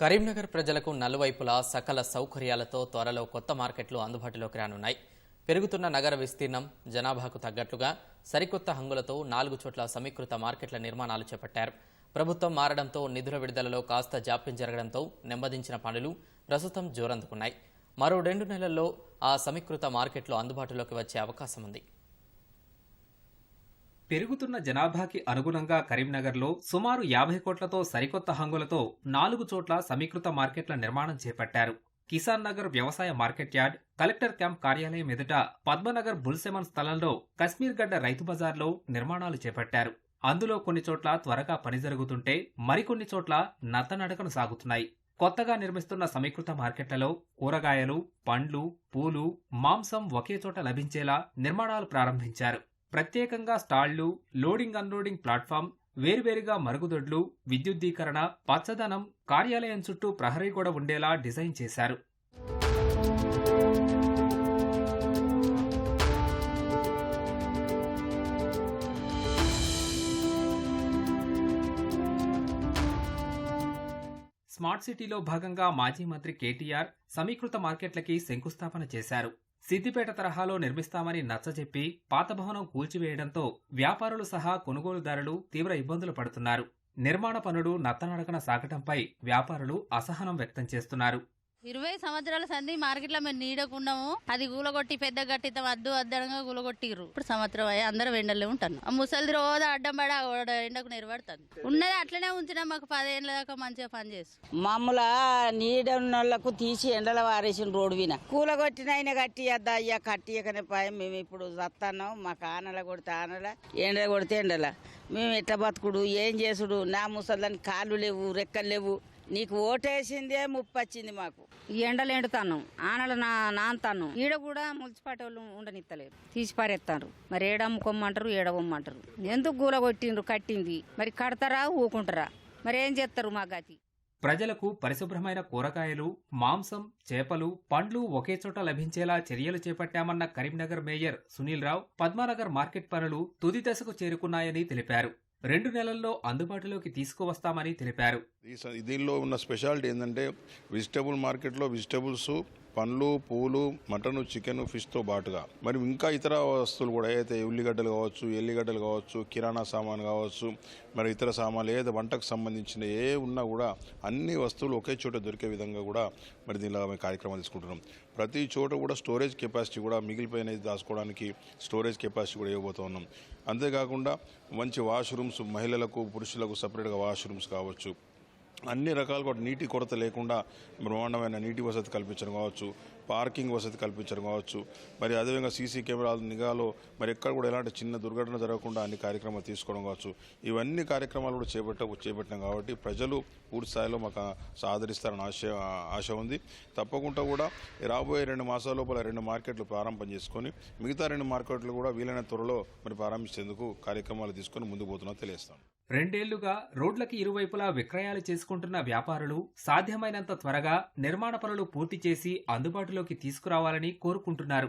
కరీంనగర్ ప్రజలకు నలువైపులా సకల సౌకర్యాలతో త్వరలో కొత్త మార్కెట్లు అందుబాటులోకి రానున్నాయి. పెరుగుతున్న నగర విస్తీర్ణం జనాభాకు తగ్గట్లుగా సరికొత్త హంగులతో నాలుగు చోట్ల సమీకృత మార్కెట్ల నిర్మాణాలు చేపట్టారు. ప్రభుత్వం మారడంతో నిధుల విడుదలలో కాస్త జాప్యం జరగడంతో నెమ్మదించిన పనులు ప్రస్తుతం జోరందుకున్నాయి. మరో రెండు నెలల్లో ఆ సమీకృత మార్కెట్లు అందుబాటులోకి వచ్చే అవకాశం ఉంది పెరుగుతున్న జనాభాకి అనుగుణంగా కరీంనగర్లో సుమారు యాభై కోట్లతో సరికొత్త హంగులతో నాలుగు చోట్ల సమీకృత మార్కెట్ల నిర్మాణం చేపట్టారు. కిసాన్ నగర్ వ్యవసాయ మార్కెట్ యార్డ్ కలెక్టర్ క్యాంప్ కార్యాలయం ఎదుట పద్మనగర్ బుల్సెమన్ స్థలంలో కశ్మీర్ గడ్డ రైతు బజార్లో నిర్మాణాలు చేపట్టారు. అందులో కొన్ని చోట్ల త్వరగా పని జరుగుతుంటే మరికొన్ని చోట్ల నత్తనడకను సాగుతున్నాయి. కొత్తగా నిర్మిస్తున్న సమీకృత మార్కెట్లలో కూరగాయలు పండ్లు పూలు మాంసం ఒకే చోట లభించేలా నిర్మాణాలు ప్రారంభించారు. ప్రత్యేకంగా స్టాళ్ళు లోడింగ్ అన్లోడింగ్ ప్లాట్ఫామ్ వేర్వేరుగా మరుగుదొడ్లు విద్యుద్దీకరణ పచ్చదనం కార్యాలయం చుట్టూ ప్రహరీ గోడ ఉండేలా డిజైన్ చేశారు. స్మార్ట్ సిటీలో భాగంగా మాజీ మంత్రి కేటీఆర్ సమీకృత మార్కెట్లకి శంకుస్థాపన చేశారు. సిద్దిపేట తరహాలో నిర్మిస్తామని నచ్చజెప్పి పాత భవనం కూల్చివేయడంతో వ్యాపారులు సహా కొనుగోలుదారులు తీవ్ర ఇబ్బందులు పడుతున్నారు. నిర్మాణ పనులు నత్తనడకన సాగటంపై వ్యాపారులు అసహనం వ్యక్తం చేస్తున్నారు. ఇరవై సంవత్సరాల సంది మార్కెట్లో మేము నీడకున్నాము అది కూలగొట్టి పెద్ద గట్టితం అద్దు అద్దడంగా కూలగొట్టిర్రు ఇప్పుడు సంవత్సరం అయ్యి అందరం ఎండలే ఉంటాను ఆ ముసలిది రోజు అడ్డం పడి ఎండకు నిలబడుతుంది. ఉన్నది అట్లనే ఉంచినా మాకు పదేళ్ళ దాకా మంచిగా పని చేస్తాం మామూల నీడ ఉన్నోళ్ళకు తీసి ఎండల వారేసిన రోడ్డు విన కూలగొట్టిన ఆయన కట్టియద్దా అయ్యా? కట్టియకనే పాయం. మేము ఇప్పుడు చస్తాన్నాం మాకు ఆనల కొడితే ఆనల ఎండ కొడితే ఎండల. మేము ఎట్లా బతుకుడు? ఏం చేసుడు? నా ముసలిదానికి కాళ్ళు లేవు రెక్కలు లేవు. నీకు ఓటేసిందే ముప్పు వచ్చింది మాకు. ఈ ఎండలు ఎండుతాను ఆనలు నా నాంతాను ఈడ కూడా మున్సిపాలిటీ వాళ్ళు ఉండనిత్తలేరు తీసి పారేస్తారు మరి ఏడమ్ముకోమ్మంటారు ఏడవమ్మంటారు ఎందుకు గూల కొట్టిండ్రు కట్టింది? మరి కడతారా ఊకుంటారా? మరి ఏం చేస్తారు మా గతి? ప్రజలకు పరిశుభ్రమైన కూరగాయలు మాంసం చేపలు పండ్లు ఒకే చోట లభించేలా చర్యలు చేపట్టామన్న కరీంనగర్ మేయర్ సునీల్ రావు పద్మానగర్ మార్కెట్ పనులు తుది దశకు చేరుకున్నాయని తెలిపారు. రెండు నెలల్లో అందుబాటులోకి తీసుకువస్తామని తెలిపారు. దీనిలో ఉన్న స్పెషాలిటీ ఏంటంటే వెజిటబుల్ మార్కెట్లో వెజిటబుల్స్ పండ్లు పూలు మటను చికెన్ ఫిష్తో బాటుగా. మరి ఇంకా ఇతర వస్తువులు కూడా ఏదైతే ఉల్లిగడ్డలు కావచ్చు ఎల్లిగడ్డలు కావచ్చు కిరాణా సామాన్ కావచ్చు మరి ఇతర సామాన్లు ఏదైతే వంటకు సంబంధించిన ఏ ఉన్నా కూడా అన్ని వస్తువులు ఒకే చోట దొరికే విధంగా కూడా మరి దీనిలో మేము కార్యక్రమాలు తీసుకుంటున్నాం. ప్రతి చోట కూడా స్టోరేజ్ కెపాసిటీ కూడా మిగిలిపోయిన దాచుకోవడానికి స్టోరేజ్ కెపాసిటీ కూడా ఇవ్వబోతూ ఉన్నాం. అంతేకాకుండా మంచి వాష్రూమ్స్ మహిళలకు పురుషులకు సపరేట్గా వాష్రూమ్స్ కావచ్చు. అన్ని రకాలుగా నీటి కొరత లేకుండా బ్రహ్మాండమైన నీటి వసతి కల్పించడం కావచ్చు పార్కింగ్ వసతి కల్పించడం కావచ్చు. మరి అదేవిధంగా సీసీ కెమెరాల నిఘాలో మరి ఎక్కడ కూడా ఎలాంటి చిన్న దుర్ఘటన జరగకుండా అన్ని కార్యక్రమాలు తీసుకోవడం కావచ్చు. ఇవన్నీ కార్యక్రమాలు కూడా చేపట్ట చేపట్టినాం కాబట్టి ప్రజలు పూర్తి స్థాయిలో మాకు సాధరిస్తారని ఆశ ఆశ ఉంది. తప్పకుండా కూడా రాబోయే రెండు మాసాల లోపల రెండు మార్కెట్లు ప్రారంభం చేసుకొని మిగతా రెండు మార్కెట్లు కూడా వీలైన త్వరలో మరి ప్రారంభించేందుకు కార్యక్రమాలు తీసుకొని ముందుకు పోతున్నా తెలియస్తాం రెండేళ్ళుగా రోడ్లకి ఇరువైపులా విక్రయాలు చేసుకుంటున్న వ్యాపారులు సాధ్యమైనంత త్వరగా నిర్మాణ పనులు పూర్తి చేసి అందుబాటులో అదుపులోకి తీసుకురావాలని కోరుకుంటున్నారు.